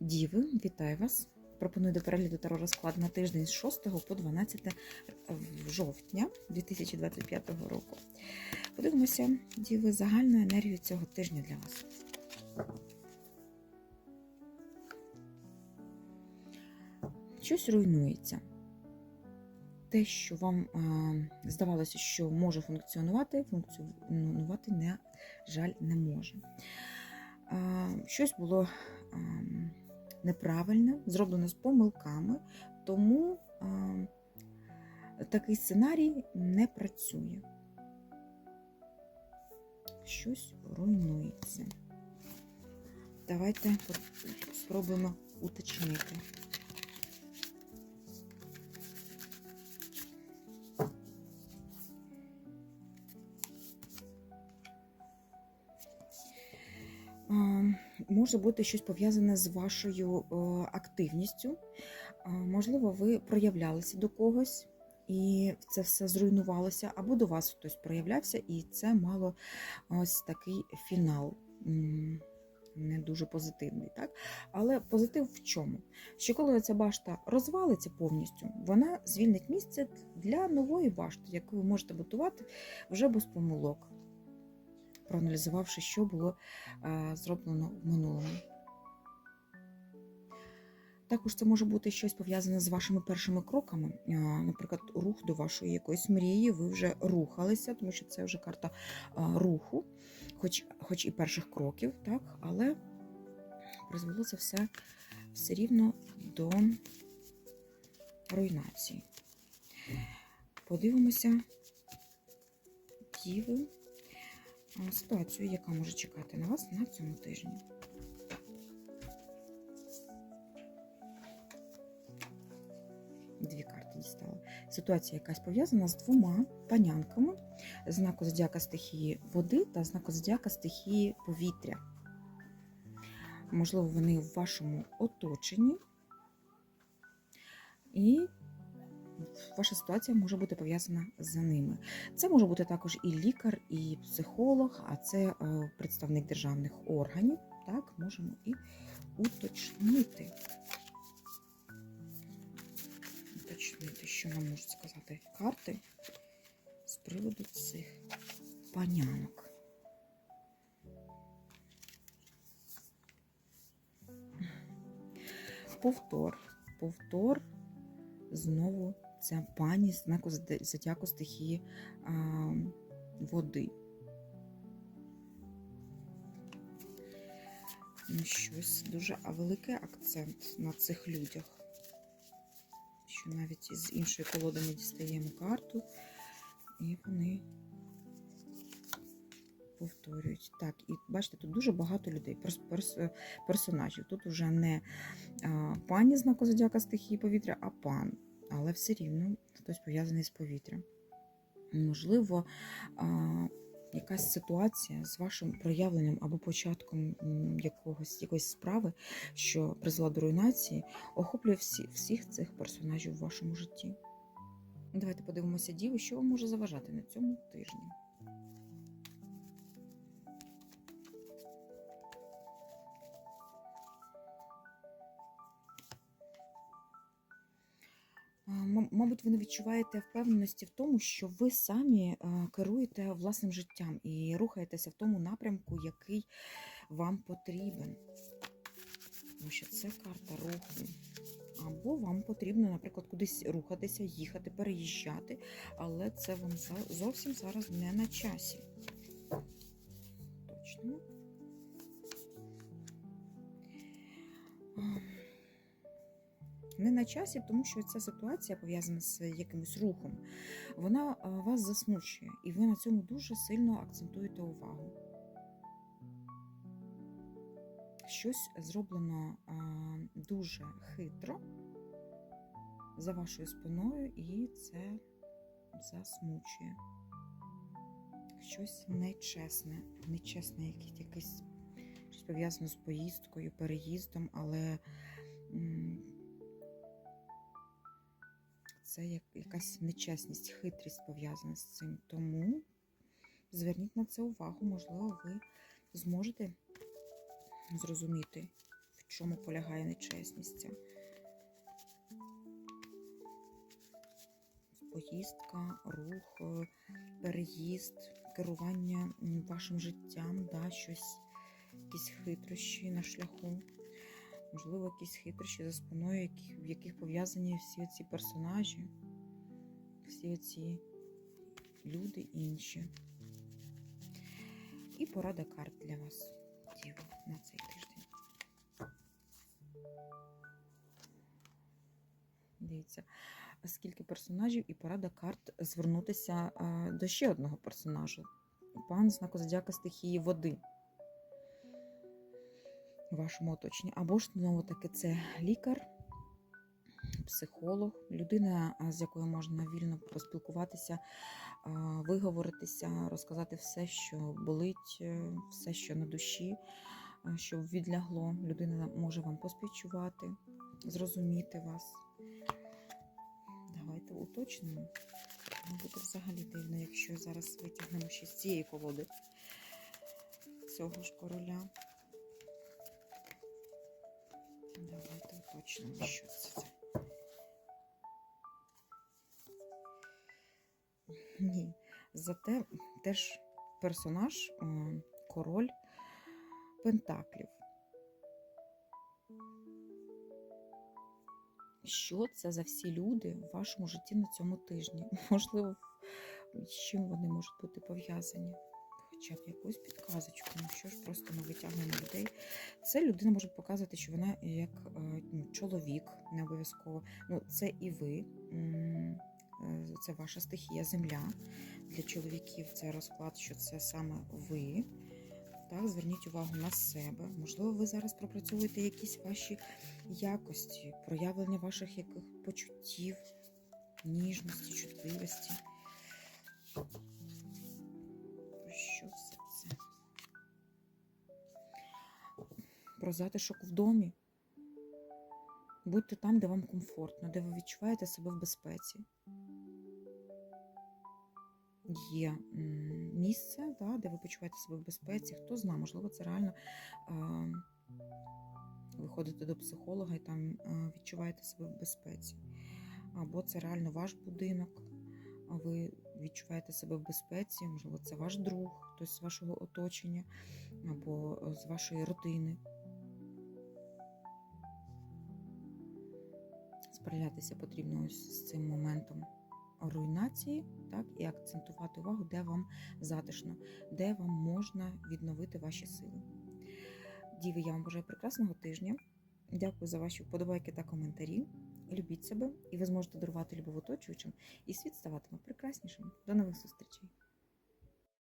Діви, вітаю вас! Пропоную до перегляду таро розклад на тиждень з 6 по 12 жовтня 2025 року. Подивимося, діви, загальну енергію цього тижня для вас. Щось руйнується. Те, що вам е, здавалося, що може функціонувати, функціонувати, на жаль, не може. Е, щось було е, неправильне, зроблено з помилками, тому такий сценарій не працює. Щось руйнується. Давайте спробуємо уточнити. Може бути щось пов'язане з вашою е, активністю. Можливо, ви проявлялися до когось, і це все зруйнувалося, або до вас хтось проявлявся, і це мало ось такий фінал. Не дуже позитивний, так? Але позитив в чому? Що коли ця башта розвалиться повністю, вона звільнить місце для нової башти, яку ви можете будувати вже без помилок проаналізувавши, що було е, зроблено в минулому. Також це може бути щось пов'язане з вашими першими кроками, е, наприклад, рух до вашої якоїсь мрії, ви вже рухалися, тому що це вже карта е, руху, хоч хоч і перших кроків, так, але призвело це все все рівно до руйнації. Подивимося, діви ситуацію, яка може чекати на вас на цьому тижні. Дві карти дістала. Ситуація якась пов'язана з двома панянками знаку зодіака стихії води та знаку зодіака стихії повітря. Можливо, вони в вашому оточенні. І ваша ситуація може бути пов'язана з ними. Це може бути також і лікар, і психолог, а це е, представник державних органів. Так, можемо і уточнити. Уточнити, що нам можуть сказати карти з приводу цих панянок. Повтор, повтор знову ця пані знаку затяку стихії а, води. Ну, щось дуже великий акцент на цих людях. Що навіть із іншої колоди ми дістаємо карту, і вони повторюють. Так, і бачите, тут дуже багато людей, перс персонажів. Тут вже не а, пані знаку зодіака стихії повітря, а пан але все рівно хтось пов'язаний з повітрям. Можливо, якась ситуація з вашим проявленням або початком якогось, якоїсь справи, що призвела до руйнації, охоплює всі, всіх цих персонажів в вашому житті. Давайте подивимося, діви, що вам може заважати на цьому тижні. Мабуть, ви не відчуваєте впевненості в тому, що ви самі керуєте власним життям і рухаєтеся в тому напрямку, який вам потрібен. Тому що це карта руху. Або вам потрібно, наприклад, кудись рухатися, їхати, переїжджати, але це вам зовсім зараз не на часі. На часі, тому що ця ситуація пов'язана з якимось рухом, вона вас засмучує, і ви на цьому дуже сильно акцентуєте увагу. Щось зроблено дуже хитро за вашою спиною, і це засмучує. Щось нечесне, нечесне, якесь щось пов'язане з поїздкою, переїздом, але це як якась нечесність, хитрість пов'язана з цим. Тому зверніть на це увагу, можливо, ви зможете зрозуміти, в чому полягає нечесність. Поїздка, рух, е, переїзд, керування вашим життям, да, щось, якісь хитрощі на шляху. Можливо, якісь хитрощі за спиною, в яких пов'язані всі ці персонажі, всі ці люди інші. І порада карт для вас, Діва, на цей тиждень. Дивіться, скільки персонажів, і порада карт звернутися до ще одного персонажа. Пан знаку зодіака стихії води вашому оточенні. Або ж знову таки це лікар, психолог, людина, з якою можна вільно поспілкуватися, виговоритися, розказати все, що болить, е, все, що на душі, а, щоб відлягло. Людина може вам поспівчувати, зрозуміти вас. Давайте уточнимо. Буде взагалі дивно, якщо зараз витягнемо ще з цієї колоди цього ж короля. Давайте уточнимо, що це. Ні. Зате теж персонаж, е, король Пентаклів. Що це за всі люди в вашому житті на цьому тижні? Можливо, з чим вони можуть бути пов'язані? Хоча б якусь підказочку, ну що ж, просто ми витягнемо людей. Це людина може показувати, що вона як е, ну, чоловік, не обов'язково. Ну, це і ви. Е, Це ваша стихія земля. Для чоловіків це розклад, що це саме ви. Так, зверніть увагу на себе. Можливо, ви зараз пропрацьовуєте якісь ваші якості, проявлення ваших яких почуттів, ніжності, чутливості. Про затишок в домі. Будьте там, де вам комфортно, де ви відчуваєте себе в безпеці. Є місце, да, де ви почуваєте себе в безпеці. Хто знає, можливо, це реально е, ви до психолога і там відчуваєте себе в безпеці. Або це реально ваш будинок, а ви відчуваєте себе в безпеці, можливо, це ваш друг, хтось з вашого оточення, або е, з вашої родини. Справлятися потрібно з цим моментом руйнації, так, і акцентувати увагу, де вам затишно, де вам можна відновити ваші сили. Діви, я вам бажаю прекрасного тижня. Дякую за ваші вподобайки та коментарі. Любіть себе, і ви зможете дарувати любов оточуючим, і світ ставатиме прекраснішим. До нових зустрічей!